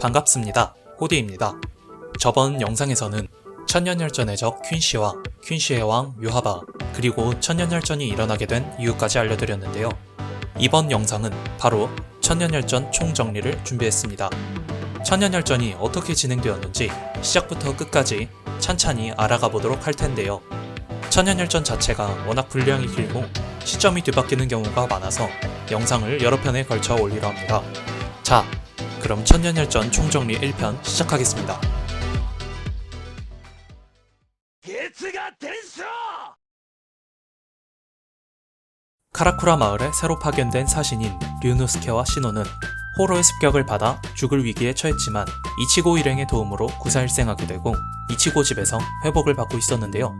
반갑습니다. 호디입니다. 저번 영상에서는 천년열전의 적 퀸시와 퀸시의 왕 뮤하바 그리고 천년열전이 일어나게 된 이유까지 알려드렸는데요. 이번 영상은 바로 천년열전 총정리를 준비했습니다. 천년열전이 어떻게 진행되었는지 시작부터 끝까지 찬찬히 알아가 보도록 할 텐데요. 천년열전 자체가 워낙 분량이 길고 시점이 뒤바뀌는 경우가 많아서 영상을 여러 편에 걸쳐 올리려 합니다. 자, 그럼 천년혈전 총정리 1편 시작하겠습니다. 카라쿠라 마을에 새로 파견된 사신인 류노스케와 신호는 호로의 습격을 받아 죽을 위기에 처했지만 이치고 일행의 도움으로 구사일생하게 되고 이치고 집에서 회복을 받고 있었는데요.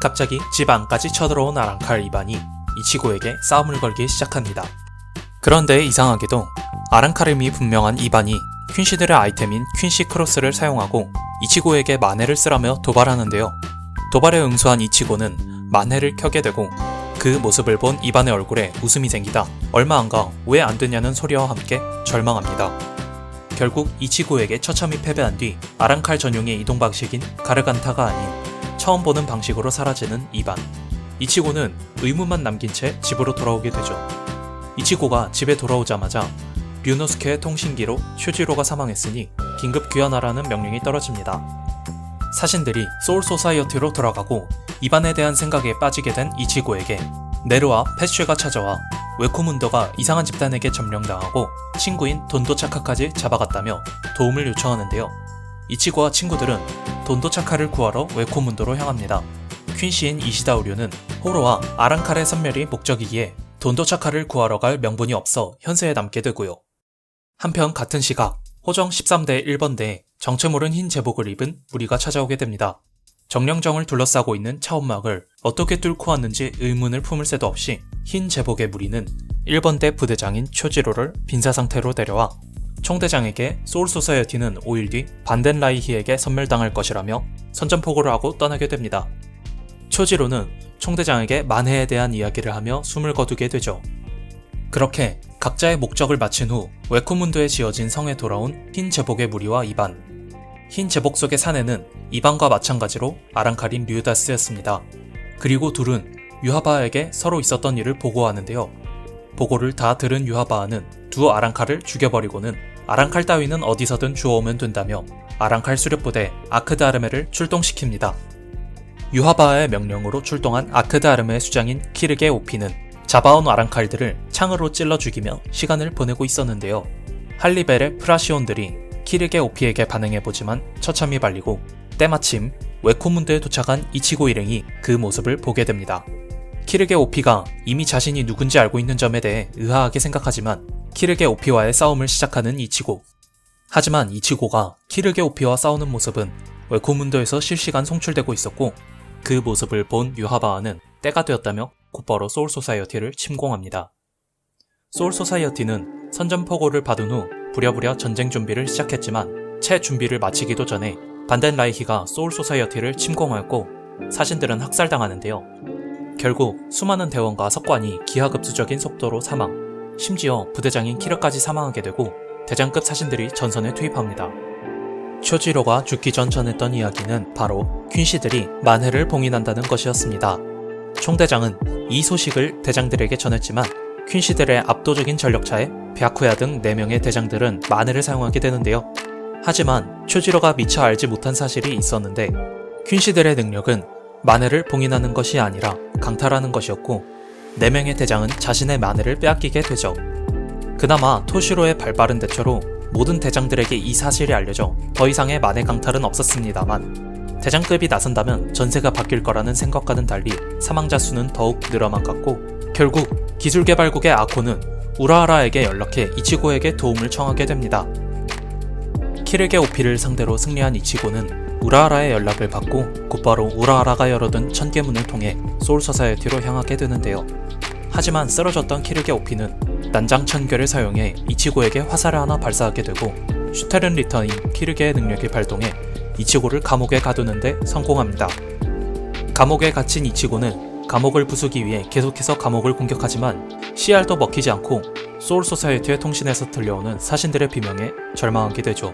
갑자기 집 안까지 쳐들어온 아랑칼 이반이 이치고에게 싸움을 걸기 시작합니다. 그런데 이상하게도 아랑카름이 분명한 이반이 퀸시들의 아이템인 퀸시 크로스를 사용하고 이치고에게 만해를 쓰라며 도발하는데요. 도발에 응수한 이치고는 만해를 켜게 되고 그 모습을 본 이반의 얼굴에 웃음이 생기다 얼마 안 가 왜 안 되냐는 소리와 함께 절망합니다. 결국 이치고에게 처참히 패배한 뒤 아랑칼 전용의 이동 방식인 가르간타가 아닌 처음 보는 방식으로 사라지는 이반. 이치고는 의문만 남긴 채 집으로 돌아오게 되죠. 이치고가 집에 돌아오자마자 류노스케의 통신기로 슈지로가 사망했으니 긴급 귀환하라는 명령이 떨어집니다. 사신들이 소울 소사이어티로 돌아가고 이반에 대한 생각에 빠지게 된 이치고에게 네르와 패쉐가 찾아와 웨코문더가 이상한 집단에게 점령당하고 친구인 돈도차카까지 잡아갔다며 도움을 요청하는데요. 이치고와 친구들은 돈도차카를 구하러 웨코문도로 향합니다. 퀸시인 이시다우류는 호로와 아랑칼의 선멸이 목적이기에 돈도차카를 구하러 갈 명분이 없어 현세에 남게 되고요. 한편 같은 시각 호정 13대 1번대에 정체 모른 흰 제복을 입은 무리가 찾아오게 됩니다. 정령정을 둘러싸고 있는 차원막을 어떻게 뚫고 왔는지 의문을 품을 새도 없이 흰 제복의 무리는 1번대 부대장인 초지로를 빈사 상태로 데려와 총대장에게 소울소사이어티는 5일 뒤 반덴라이히에게 선멸당할 것이라며 선전포고를 하고 떠나게 됩니다. 초지로는 총대장에게 만해에 대한 이야기를 하며 숨을 거두게 되죠. 그렇게 각자의 목적을 마친 후 웨코문드에 지어진 성에 돌아온 흰 제복의 무리와 이반. 흰 제복 속의 사내는 이반과 마찬가지로 아랑카린 류다스였습니다. 그리고 둘은 유하바에게 서로 있었던 일을 보고하는데요. 보고를 다 들은 유하바는 두 아랑칼을 죽여버리고는 아랑칼 따위는 어디서든 주워오면 된다며 아랑칼 수렵부대 아크드아르메를 출동시킵니다. 유하바의 명령으로 출동한 아크드아르메의 수장인 키르게 오피는 잡아온 아랑칼들을 창으로 찔러 죽이며 시간을 보내고 있었는데요. 할리벨의 프라시온들이 키르게 오피에게 반응해보지만 처참히 발리고 때마침 웨코문드에 도착한 이치고 일행이 그 모습을 보게 됩니다. 키르게 오피가 이미 자신이 누군지 알고 있는 점에 대해 의아하게 생각하지만 키르게 오피와의 싸움을 시작하는 이치고. 하지만 이치고가 키르게 오피와 싸우는 모습은 웨코문드에서 실시간 송출되고 있었고 그 모습을 본 유하바아는 때가 되었다며 곧바로 소울 소사이어티를 침공합니다. 소울 소사이어티는 선전포고를 받은 후 부랴부랴 전쟁 준비를 시작했지만 채 준비를 마치기도 전에 반덴 라이히가 소울 소사이어티를 침공하였고 사신들은 학살당하는데요. 결국 수많은 대원과 석관이 기하급수적인 속도로 사망, 심지어 부대장인 키르까지 사망하게 되고 대장급 사신들이 전선에 투입합니다. 초지로가 죽기 전 전했던 이야기는 바로 퀸시들이 만해를 봉인한다는 것이었습니다. 총대장은 이 소식을 대장들에게 전했지만 퀸시들의 압도적인 전력차에 벼쿠야 등 4명의 대장들은 만해를 사용하게 되는데요. 하지만 초지로가 미처 알지 못한 사실이 있었는데 퀸시들의 능력은 만해를 봉인하는 것이 아니라 강탈하는 것이었고 4명의 대장은 자신의 만해를 빼앗기게 되죠. 그나마 토시로의 발빠른 대처로 모든 대장들에게 이 사실이 알려져 더 이상의 만해 강탈은 없었습니다만 대장급이 나선다면 전세가 바뀔 거라는 생각과는 달리 사망자 수는 더욱 늘어만 갔고 결국 기술개발국의 아코는 우라하라에게 연락해 이치고에게 도움을 청하게 됩니다. 키르게 오피를 상대로 승리한 이치고는 우라하라의 연락을 받고 곧바로 우라하라가 열어둔 천개문을 통해 소울소사이어티로 향하게 되는데요. 하지만 쓰러졌던 키르게 오피는 난장 천결을 사용해 이치고에게 화살을 하나 발사하게 되고 슈테른 리턴인 키르게의 능력이 발동해 이치고를 감옥에 가두는데 성공합니다. 감옥에 갇힌 이치고는 감옥을 부수기 위해 계속해서 감옥을 공격하지만 CR도 먹히지 않고 소울 소사이어티의 통신에서 들려오는 사신들의 비명에 절망하게 되죠.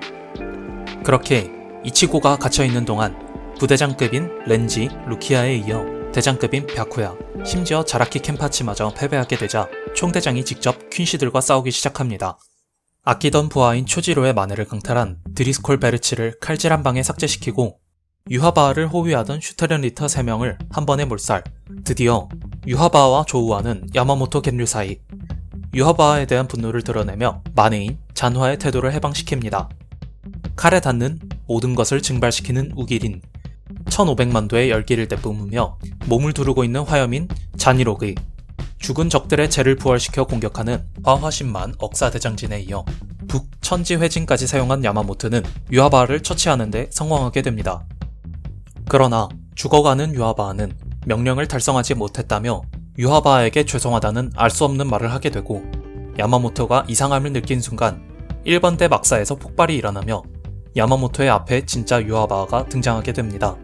그렇게 이치고가 갇혀 있는 동안 부대장급인 렌지, 루키아에 이어 대장급인 벽후야, 심지어 자라키 켄파치마저 패배하게 되자 총대장이 직접 퀸시들과 싸우기 시작합니다. 아끼던 부하인 초지로의 만회를 강탈한 드리스콜 베르치를 칼질 한 방에 삭제시키고 유하바아를 호위하던 슈테른 리터 3명을 한 번에 몰살. 드디어 유하바아와 조우아는 야마모토 겐류 사이. 유하바아에 대한 분노를 드러내며 만해인 잔화의 태도를 해방시킵니다. 칼에 닿는 모든 것을 증발시키는 우길인 1500만 도의 열기를 내뿜으며 몸을 두르고 있는 화염인 자니로그 죽은 적들의 재를 부활시켜 공격하는 화화신만 억사대장진에 이어 북 천지회진까지 사용한 야마모토는 유하바아를 처치하는 데 성공하게 됩니다. 그러나 죽어가는 유하바아는 명령을 달성하지 못했다며 유하바아에게 죄송하다는 알 수 없는 말을 하게 되고 야마모토가 이상함을 느낀 순간 1번대 막사에서 폭발이 일어나며 야마모토의 앞에 진짜 유하바아가 등장하게 됩니다.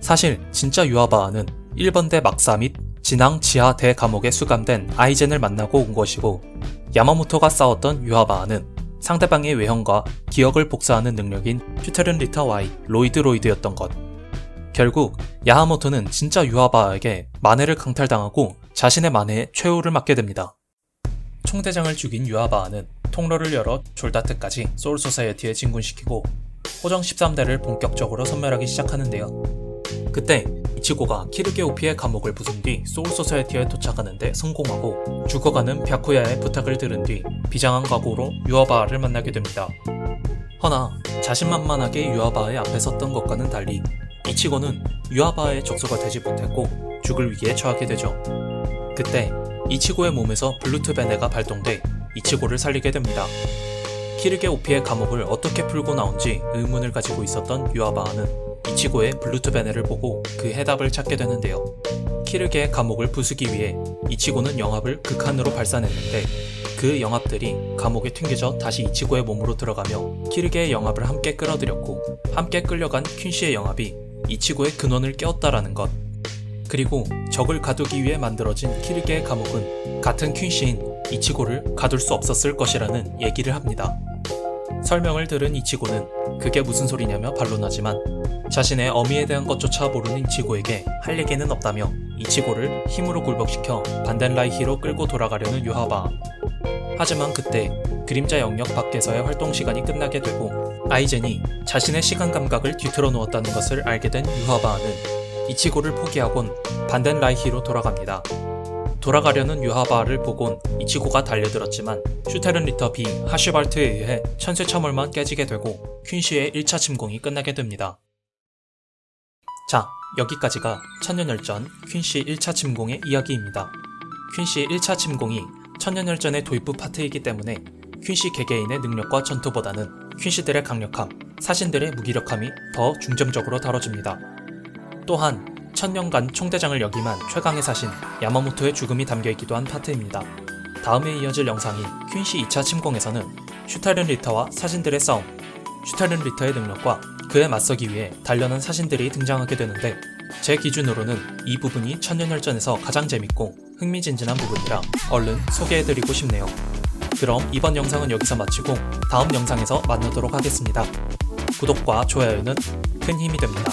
사실 진짜 유하바아는 1번대 막사 및 진앙 지하 대감옥에 수감된 아이젠을 만나고 온 것이고 야마모토가 싸웠던 유하바아는 상대방의 외형과 기억을 복사하는 능력인 슈테른 리타 Y 로이드 로이드였던 것. 결국 야하모토는 진짜 유하바아에게 만해를 강탈당하고 자신의 만해에 최후를 맞게 됩니다. 총대장을 죽인 유하바아는 통로를 열어 졸다트까지 소울소사이어티에 진군시키고 호정 13대를 본격적으로 섬멸하기 시작하는데요. 그때 이치고가 키르게 오피의 감옥을 부순 뒤 소울소사이어티에 도착하는데 성공하고 죽어가는 벽후야의 부탁을 들은 뒤 비장한 각오로 유아바아를 만나게 됩니다. 허나 자신만만하게 유아바아의 앞에 섰던 것과는 달리 이치고는 유아바아의 적소가 되지 못했고 죽을 위기에 처하게 되죠. 그때 이치고의 몸에서 블루투 베네가 발동돼 이치고를 살리게 됩니다. 키르게 오피의 감옥을 어떻게 풀고 나온지 의문을 가지고 있었던 유아바아는 이치고의 블루투 베네를 보고 그 해답을 찾게 되는데요. 키르게의 감옥을 부수기 위해 이치고는 영합을 극한으로 발산했는데 그 영합들이 감옥에 튕겨져 다시 이치고의 몸으로 들어가며 키르게의 영합을 함께 끌어들였고 함께 끌려간 퀸시의 영합이 이치고의 근원을 깨웠다라는 것. 그리고 적을 가두기 위해 만들어진 키르게의 감옥은 같은 퀸시인 이치고를 가둘 수 없었을 것이라는 얘기를 합니다. 설명을 들은 이치고는 그게 무슨 소리냐며 반론하지만 자신의 어미에 대한 것조차 모르는 이치고에게 할 얘기는 없다며 이치고를 힘으로 굴복시켜 반덴라이히로 끌고 돌아가려는 유하바. 하지만 그때 그림자 영역 밖에서의 활동 시간이 끝나게 되고 아이젠이 자신의 시간 감각을 뒤틀어 놓았다는 것을 알게 된 유하바는 이치고를 포기하곤 반덴라이히로 돌아갑니다. 돌아가려는 유하바를 보곤 이치고가 달려들었지만 슈테른 리터 B 하슈발트에 의해 천쇠차물만 깨지게 되고 퀸시의 1차 침공이 끝나게 됩니다. 자, 여기까지가 천년열전 퀸시 1차 침공의 이야기입니다. 퀸시 1차 침공이 천년열전의 도입부 파트이기 때문에 퀸시 개개인의 능력과 전투보다는 퀸시들의 강력함, 사신들의 무기력함이 더 중점적으로 다뤄집니다. 또한 천년간 총대장을 역임한 최강의 사신 야마모토의 죽음이 담겨있기도 한 파트입니다. 다음에 이어질 영상인 퀸시 2차 침공에서는 슈타른 리터와 사신들의 싸움, 슈타른 리터의 능력과 그에 맞서기 위해 단련한 사신들이 등장하게 되는데 제 기준으로는 이 부분이 천년열전에서 가장 재밌고 흥미진진한 부분이라 얼른 소개해드리고 싶네요. 그럼 이번 영상은 여기서 마치고 다음 영상에서 만나도록 하겠습니다. 구독과 좋아요는 큰 힘이 됩니다.